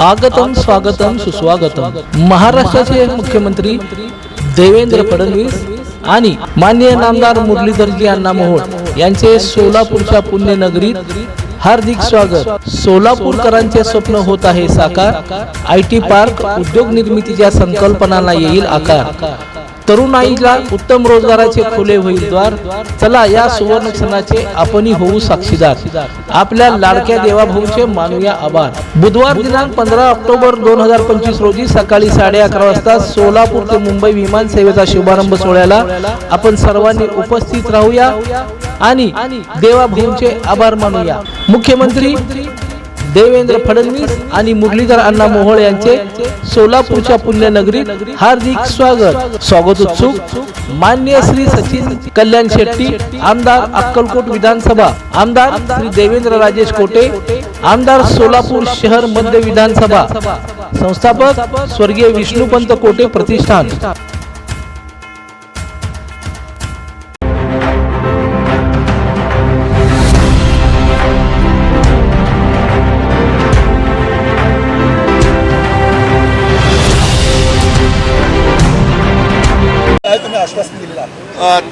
आगतम स्वागतम सुस्वागतम महाराष्ट्राचे मुख्यमंत्री देवेंद्र फडणवीस आणि माननीय नामदार मुरलीधरजी अण्णा मोहोळ यांचे सोलापूरच्या पुण्यनगरीत हार्दिक स्वागत. सोलापूरकरांचे स्वप्न होत आहे साकार. आय टी पार्क उद्योग निर्मितीच्या संकल्पनांना येईल आकार. तरुणाईला उत्तम रोजगाराचे खुले होईल द्वार. चला या सुवर्ण क्षणाचे आपणही होऊ साक्षीदार. आपल्या लाडक्या देवाभाऊचे मानूया आभार. बुधवार दिनांक पंधरा ऑक्टोबर दोन हजार पंचवीस रोजी सकाळी साडे अकरा वाजता सोलापूर ते मुंबई विमान सेवेचा शुभारंभ सोहळ्याला आपण सर्वांनी उपस्थित राहूया आणि देवाभाऊंचे आभार मानूया. मुख्यमंत्री देवेंद्र फडणवीस आणि मुरलीधर अण्णा मोहोळ यांचे सोलापूरच्या पुण्यनगरीत हार्दिक स्वागत. स्वागत उत्सुक. मान्य श्री सचिन कल्याण शेट्टी आमदार अक्कलकोट विधानसभा आमदार श्री देवेंद्र राजेश कोटे आमदार सोलापूर शहर मध्य विधानसभा. संस्थापक स्वर्गीय विष्णुपंत कोटे प्रतिष्ठान.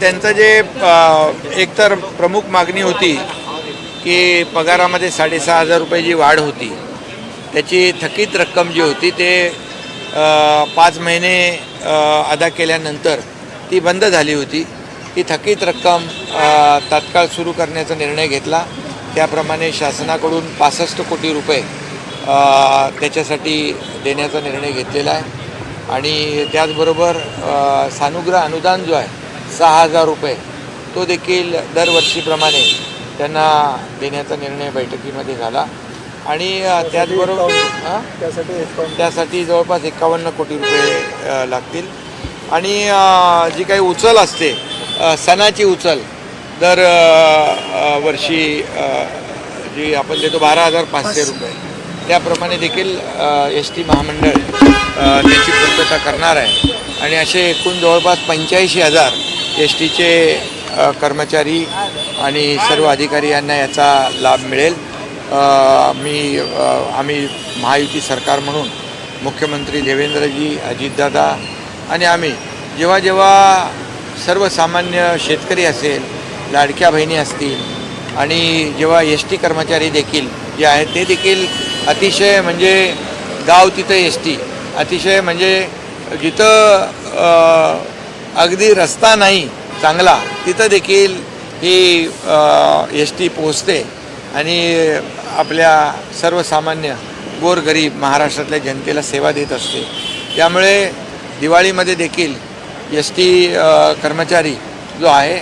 त्यांचं जे एकतर प्रमुख मागणी होती की पगारामध्ये साडेसहा हजार रुपये जी वाढ होती त्याची थकीत रक्कम जी होती ते पाच महिने अदा केल्यानंतर ती बंद झाली होती. ती थकीत रक्कम तात्काळ सुरू करण्याचा निर्णय घेतला. त्याप्रमाणे शासनाकडून पासष्ट कोटी रुपये त्याच्यासाठी देण्याचा निर्णय घेतलेला आहे. आणि त्याचबरोबर सानुग्रह अनुदान जो आहे सहा हजार रुपये. तो देखील दरवर्षीप्रमाणे त्यांना देण्याचा निर्णय बैठकीमध्ये झाला. आणि त्याचबरोबर हां? त्यासाठी जवळपास एकावन्न कोटी रुपये लागतील. आणि जी काही उचल असते सणाची उचल दर वर्षी जी आपण देतो बारा हजार पाचशे रुपये. त्याप्रमाणे देखील एस टी महामंडळ त्याची पूर्तता करणार आहे. आणि असे एकूण जवळपास पंच्याऐंशी हजार एस टीचे कर्मचारी आणि सर्व अधिकारी यांना याचा लाभ मिळेल. मी आम्ही महायुती सरकार म्हणून मुख्यमंत्री देवेंद्रजी अजितदादा आणि आम्ही जेव्हा जेव्हा सर्वसामान्य शेतकरी असेल लाडक्या बहिणी असतील आणि जेव्हा एस टी कर्मचारी देखील जे आहेत ते देखील अतिशय म्हणजे गाव तिथं एस टी अतिशय म्हणजे जिथं अगदी रस्ता नाही चांगला तिथं देखील ही एस टी पोहोचते आणि आपल्या सर्वसामान्य गोरगरीब महाराष्ट्रातल्या जनतेला सेवा देत असते. त्यामुळे दिवाळीमध्ये देखील एस टी कर्मचारी जो आहे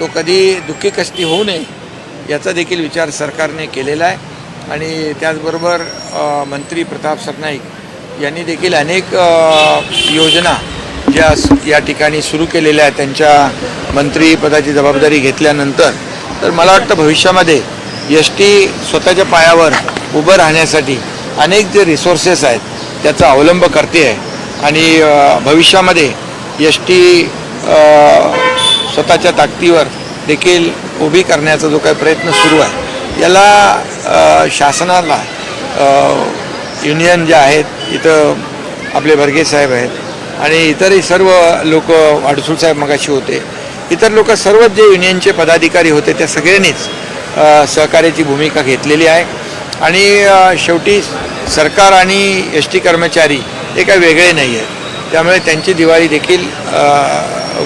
तो कधी दुःखी कष्टी होऊ नये याचा देखील विचार सरकारने केलेला आहे. आणि त्याचबरोबर मंत्री प्रताप सरनाईक यांनी देखील अनेक योजना ज्या या ठिकाणी सुरू केलेल्या आहेत त्यांच्या मंत्रीपदाची जबाबदारी घेतल्यानंतर तर मला वाटतं भविष्यामध्ये एस टी स्वतःच्या पायावर उभं राहण्यासाठी अनेक जे रिसोर्सेस आहेत त्याचा अवलंब करते आहे. आणि भविष्यामध्ये एस टी स्वतःच्या ताकदीवर देखील उभी करण्याचा जो काही प्रयत्न सुरू आहे याला शासनाला युनियन जे आहेत इथं आपले भरगे साहेब आहेत आणि इतरही सर्व लोक वाडसूळ साहेब मगाशी होते. इतर लोक सर्व जे युनियनचे पदाधिकारी होते त्या सगळ्यांनीच सहकार्याची भूमिका घेतलेली आहे. आणि शेवटी सरकार आणि एस टी कर्मचारी हे काही वेगळे नाही आहेत. त्यामुळे त्यांची दिवाळी देखील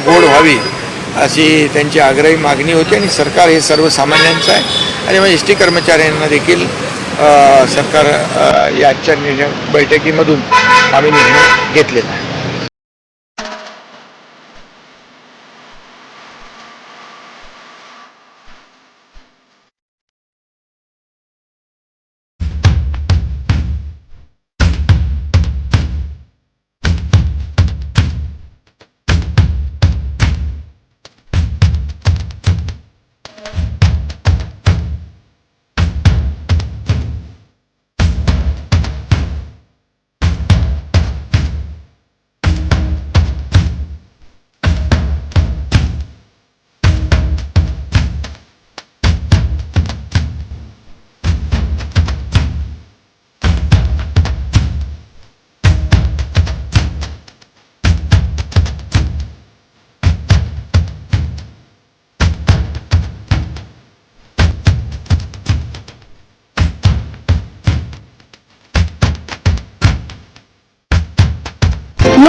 गोड व्हावी अशी त्यांची आग्रही मागणी होती आणि सरकार हे सर्वसामान्यांचं आहे. आणि मग एस टी कर्मचाऱ्यांना देखील सरकार याच्या निर्णय बैठकीमधून आम्ही निर्णय घेतलेला आहे.